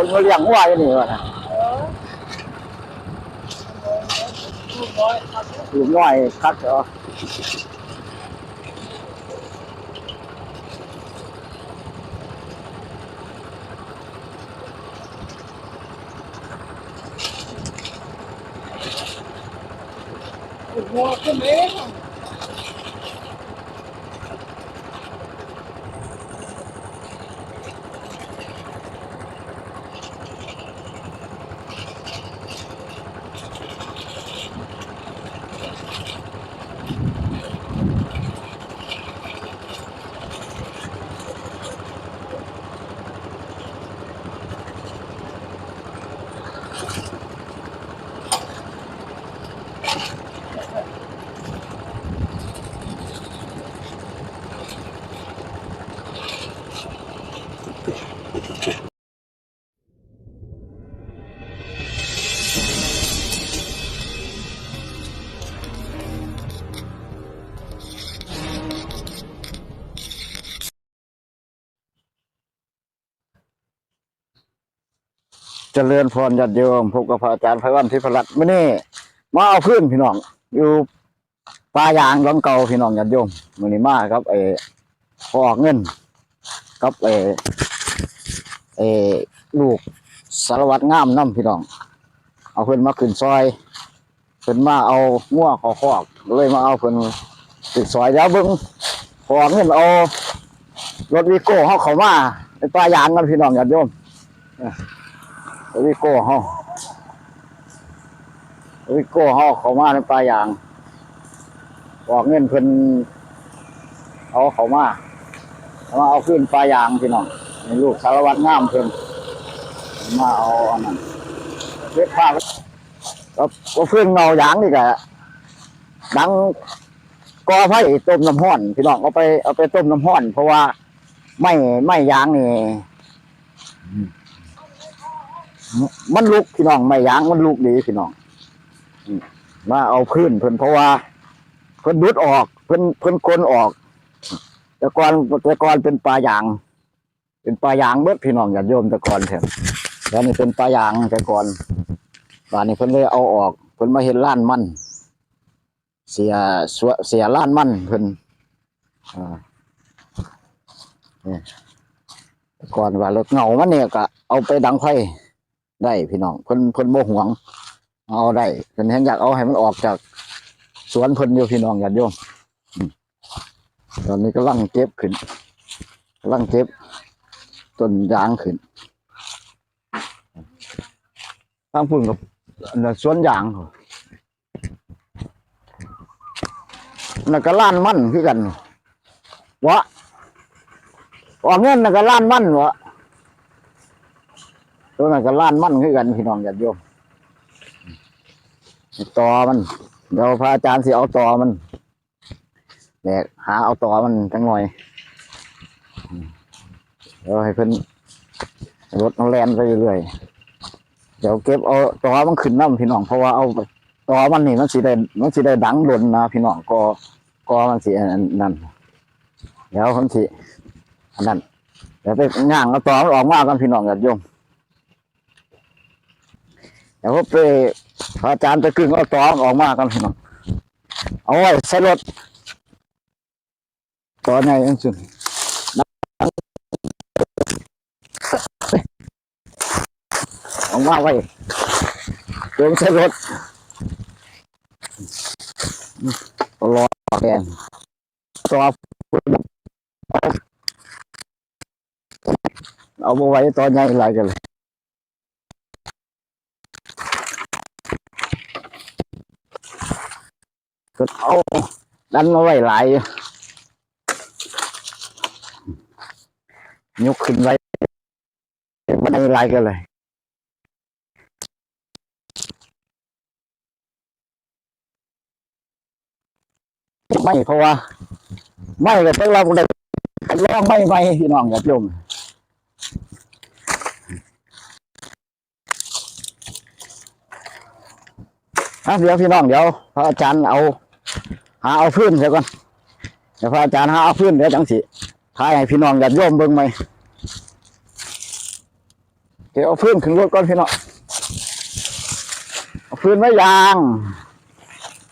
คนมาเลี้ยงวัวอยู่นี่วะนะเออลูกน้อยครับลูกน้อยคักเหรอลูกหัวขึ้นเอง จริญพรญาติโยมพบกับพระอาจารย์ไพวันทิพรัตน์มื่อนี้มาเอาพื้นพี่น้อง อยู่ป่ายางหลังเก่าพี่น้องญาติโยมมื่อนี้มาครับเออพอออกเงินกับเออเออลูกสารวัตรงามน้ำพี่น้อง เอาเพิ่นมาขึ้นซอยเพิ่นมาเอาง่วขอคอกเลยมาเอาเพิ่นขึ้นซอยแล้วเบิ่งพอเงินเอารถวีโก้เขาเขามาในป่ายางกันพี่น้องญาติโยม วิโก้เฮาวิโก้เฮาเขามาในปลายางบอกเงินเพิ่นเอาเขามาเอามาเอาขึ้นปลายางพี่น้องในลูกสารวัตรงามเพิ่นมาเอาอันนั้นเล็กผ้าก็ก็เพื่อนเงายางนี่กะดังกอไผ่ต้มน้ำห้อนพี่น้องเอาไปเอาไปต้มน้ำห้อน เพราะว่าไม่ไม่ยางนี่ มันลุกพี่น้องไม่ยางมันลุกดีพี่น้องมาเอาพื้นเพิ่นเพราะว่า เพิ่นดุดออก เพิ่นเพิ่นกลนออก แต่ก่อนแต่ก่อนเป็นปลายาง เป็นปลายางเบิดพี่น้องอย่าโยมแต่ก่อนแทนแล้วนี่เป็นปลายางแต่ก่อนตอนนี้เพิ่นเลยเอาออก เพิ่นมาเห็นล้านมันเสียสวเสียล้านมันเพิ่นอ่าเนี่ยต่ก่อนว่ารถเหงามันเนี่ยก็เอาไปดังไฟ ได้พี่น้องเพิ่นเพิ่นโมหวง เอาได้เพิ่นเห็นอยากเอาให้มันออกจากสวนเพิ่นอยู่พี่น้องญาติโยมตอนนี้กำลังเก็บขึ้นลังเก็บต้นยางขึ้นทางพุ่นกับสวนยางเขานั่นก็ล้านมันคือกันวะออกเงินนั่นก็ล้านมันวะ ตัวนั้นก็ล้านมันคือกันพี่น้องญาติโยมตอมัน เดี๋ยวพระอาจารย์สิเอาตอมันแบกหาเอาตอมันจังหน่อยเดี๋ยวให้เพิ่นรถมันแลนไปเรื่อยๆเดี๋ยวเก็บเอาตอมันขึ้นน้ำพี่น้องเพราะว่าเอาตอมันนี่มันสิได้มันสิได้ดังหล่นนะพี่น้องก็ก็มันสินั่นเดี๋ยวมันสิอันนั้นเดี๋ยวไปย่างเอาตอมันออกมากันพี่น้องญาติโยม เดี๋ยวไปพระอาจารย์ไปกึ่งเอาตองออกมากันพี่น้องเอาไว้ใส่รถตอนไหนยังสุดออกมาไว้เติมใส่รถรอแกนตัวเอาไว้ตอนใหนอาดันมาไว้หลายอยู่ยกขึ้นไว้มันได้หลายกันเลย ไม่เพราะว่าไม่ก็ต้องเราได้ลองไม่ไม่พี่น้องอย่าโยมอะเดี๋ยวพี่น้องเดี๋ยวพระอาจารย์เอา หาเอาพื้นเสียก่อนเดี๋ยวพระอาจารย์หาเอาพื้นเดี๋ยวจังสิทายให้พี่น้องอย่าโยมเบิ่งไหมเดี๋ยวเอาพื้นขึ้นรถก่อนพี่น้องเอาพื้นไว้ยาง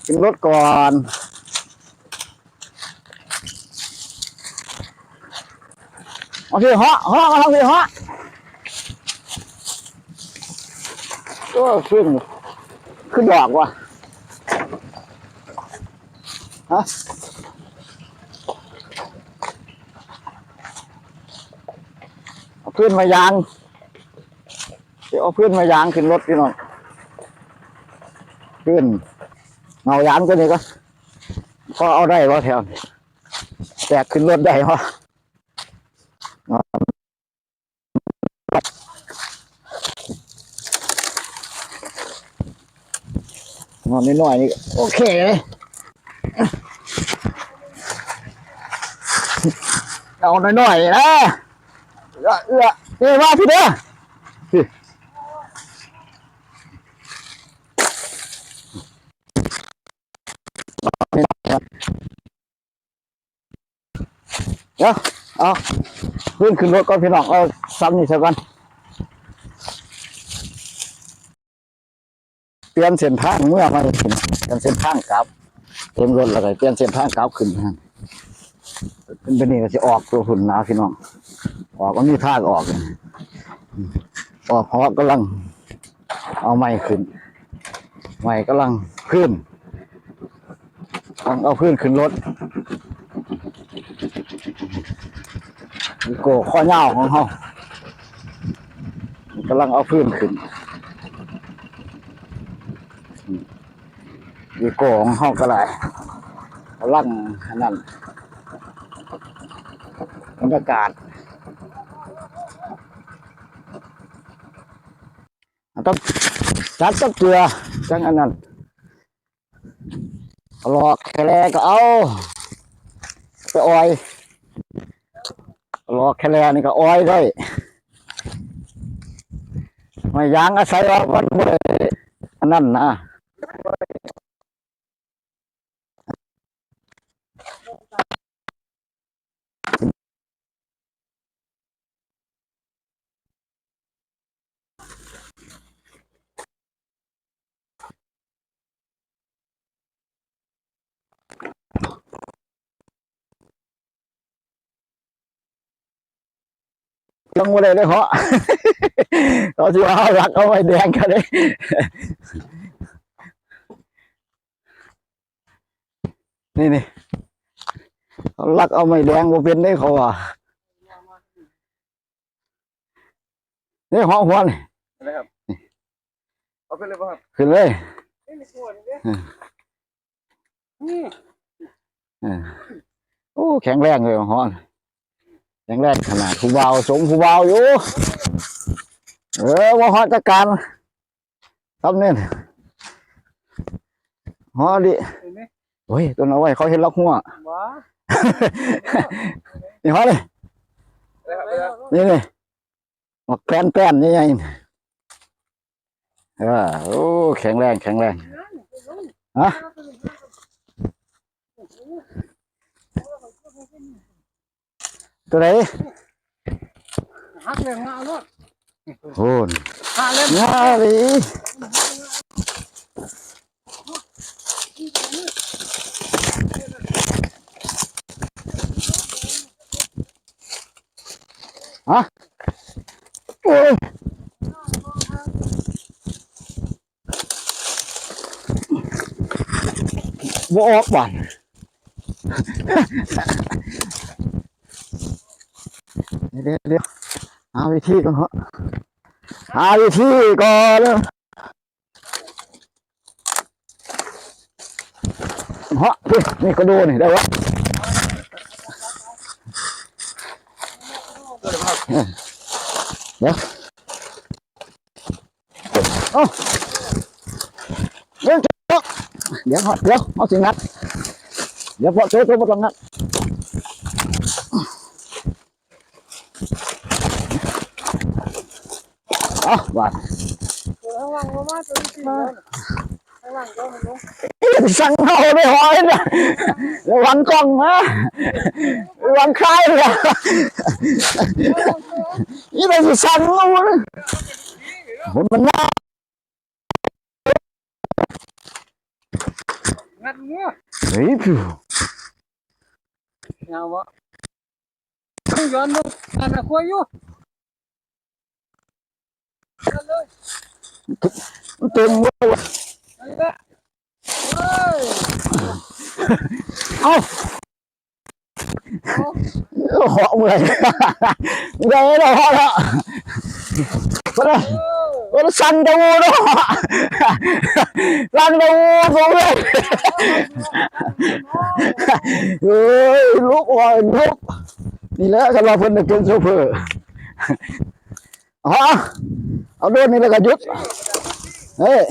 ขึ้นรถก่อนเอาสิเหาะเหาะมาทางสิเหาะก็ขึ้นขึ้นดอกว่ะ ฮะเอาเพื้นมายาง เดี๋ยวเอาเพื้นมายางขึ้นรถพี่น้องพื้นเงายางตัวนี้ก็พอเอาได้ว่าแถวแตกขึ้นรถได้ปะนอนน้อยๆนี่โอเคเลย เอาหน้อยๆนะเอื้อเอื้อนี่มาพี่เด้อเดี๋ยวเอาขึ้นขึ้นรถก่อนพี่น้องเอาซ้ำนี่ซะก่อนเปลี่ยนเส้นทางเมื่อมาเปลี่ยนเส้นทางกลับเต็มรถแล้วก็เปลี่ยนเส้นทางกลับขึ้นทาง เป็นนี่ก็จะออกตัวหุ่นนะพี่น้อง ออกก็มีท่างออก ออกเพราะกำลัง เอาไม้ขึ้น ไม้กำลังขึ้นต้องเอาขึ้นขึ้นรถโกข้อเน่าของเขากำลังเอาพื้นขึ้นดีโกของเฮาก็ได้กำลังอันนั่น รรยากาศต้องจัดกับเกลือจังอันนั้นหลอกแคลก็เอาไปอ้อยหลอกแคลนี่ก็อ้อยได้ไม่ยางอาศัยว่ามันบ่ได้อันนั้นนะ ยังไม่ได้เลยเหรอเราสิเอารักเอาไว้แดงกันเลยนี่นี่เขารักเอาไม้แดงบ่เป็นได้เขาอะนี่ห้องหัวนี่อะไรครับเอาไปเลยป่ะครับขึ้นเลยนี่มีตัวนี่เนี่ยอืมนี่อ่าโอ้แข็งแรงเลยห้อง แข็งแรงขนาดผู้เบาสมผู้เบาอยู่ เออว่าฮอดจัดการทำเนี่ยฮอดดิเห็นไหมโอ้ยตัวเอาไว้เขาเห็นล็อกหัวว้านี่ฮอดเลยอะไรครับนี่นี่หมกแป้นแป้นนี่ไงเออโอ้แข็งแรงแข็งแรงฮะ ตัวไหนหักเลยงาเนาะโอ้ยหักเลยงาลีฮะโอ้ยบ่ออกบ้าน เดี๋ยวเดี๋ยวหาวิธีก่อนเหรอหาวิธีก่อนฮะนี่นี่ก็ดูนี่ได้วะเดี๋ยวเอาเดี๋ยวเดี๋ยวเดี๋ยวเอาสิงัดเดี๋ยวพอโจ้โจ้มาต้องงัดเอาบาดข้างล่างมาตัวนี้มาข้างล่างก็มันลงสั่งเอาไม่หอยนะะเอวางคลายเลยอะนี่มันสิสั่งเอาวะผม มันน่างัดงัวเฮ้ยผิวยาววะต้องย้อนลูกอั นน่ะคุยอยู่กันเลย มันเต็มหมดเลย นั่นแหละเฮ้ย เอ้า เอา เหาะเมื่อยเดี๋ยวเราเหาะแล้วก็ได้ เออ ก็ได้สั่นตะวูเนาะสั่นตะวูผมเลยเฮ้ยลุกว่ะลุกนี่แหละกันเราเพิ่นน่ะเป็นโซเฟอร์อ๋อเอาโดนนี่แล้วก็หยุดเฮ้ย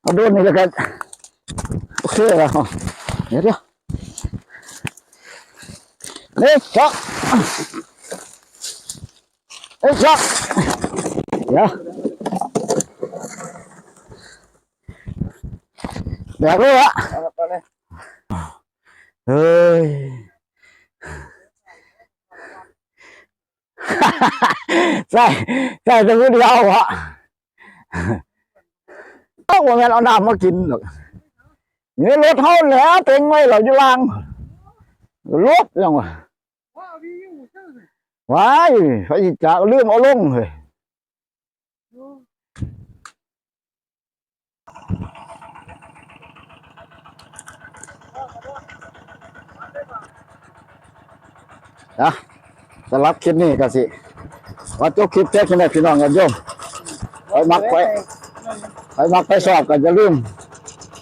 เอาโดนนี่แล้วก็โอเคแล้วเดี๋ยวเดี๋ยวนี่ช็อกเอ้ยช็อกเดี๋ยวแบกเลยอะ เอาไปเลย เฮ้ย ใช่ใช่จะพูดเดียวอะต้องว่าแม่นเอาน้ำมากินหรอกนี่รถเท่าแล้วเต็งไว้เราอยู่ล่างรถยังวะว่าวิวซื่อว้ายไปสิจะลืมเอาลงเลยนะสำหรับคลิปนี้ก็สิ ว่าจบคลิปแค่นี้พี่น้องกันโยมไปมักไปไปมักไปสอบกันจะลืม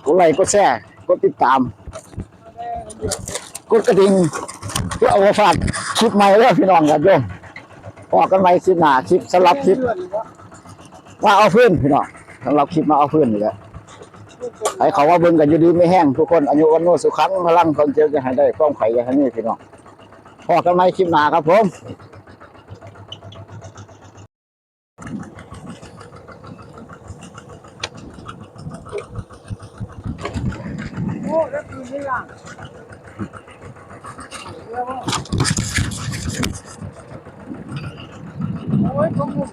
กดไลค์กดแชร์กดติดตามกดกระดิ่งเพื่อเอามาฝากคลิปใหม่เลยพี่น้องกันโยมออกกันใหม่คลิปหน้าคลิปสำหรับคลิปวะมาเอาเพื่อนพี่น้องสำหรับคลิปมาเอาเพื่อนนี่แหละให้เขาว่าเบิ่งกันอยู่ดีไม่แห้งทุกคนอายุวันโนสุขังพลังคนเจอจะให้ได้ความไข่จะให้นี่พี่น้องพอกันไหมคลิปหน้าครับผม โอ้แล้วคือไม่ล่างโอ้ยเขาบุ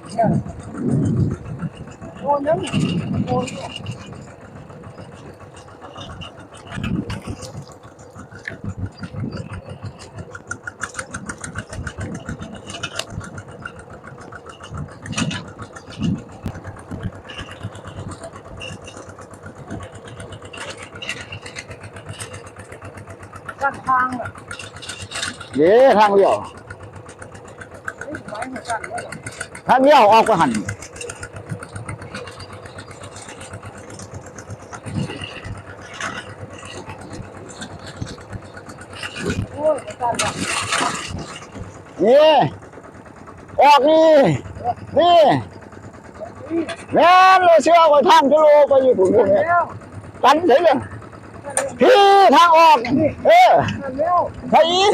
กเนี่ยโอ้ยังโอ้ยด้านทางอะเดี๋ยวทางเลี้ยวนี่ไม้เหมือนกันว่าเหรอทางเลี้ยวออกก็หันโอ้ยเหมือนกันว่ะนี่ออกนี่นี่แม่นเลยเชื่อว่าทางกิโลไปอยู่ถึงตรงนี้แล้ว กันเฉยเลย พี่ทางออกนี่เออแล้วไปอีก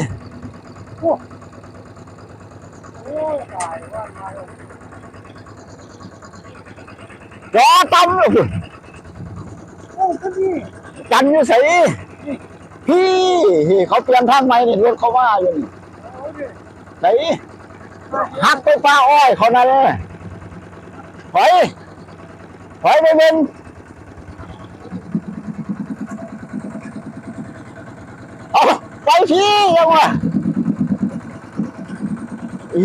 โอ้ยตายว่ามายจอตำเลยโอ้ก็นี่จันอยู่ใส่พี่เขาเปลี่ยนทางใหม่นี่รถเขาว่าอยู่นี่เอาดิไหนหักไปฟ้าอ้อยเขานั่นเลยถอยถอยไปเป็น ไปพี่ยังวะ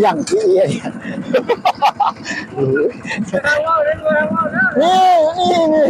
อย่างที่เอนี่นี่นี่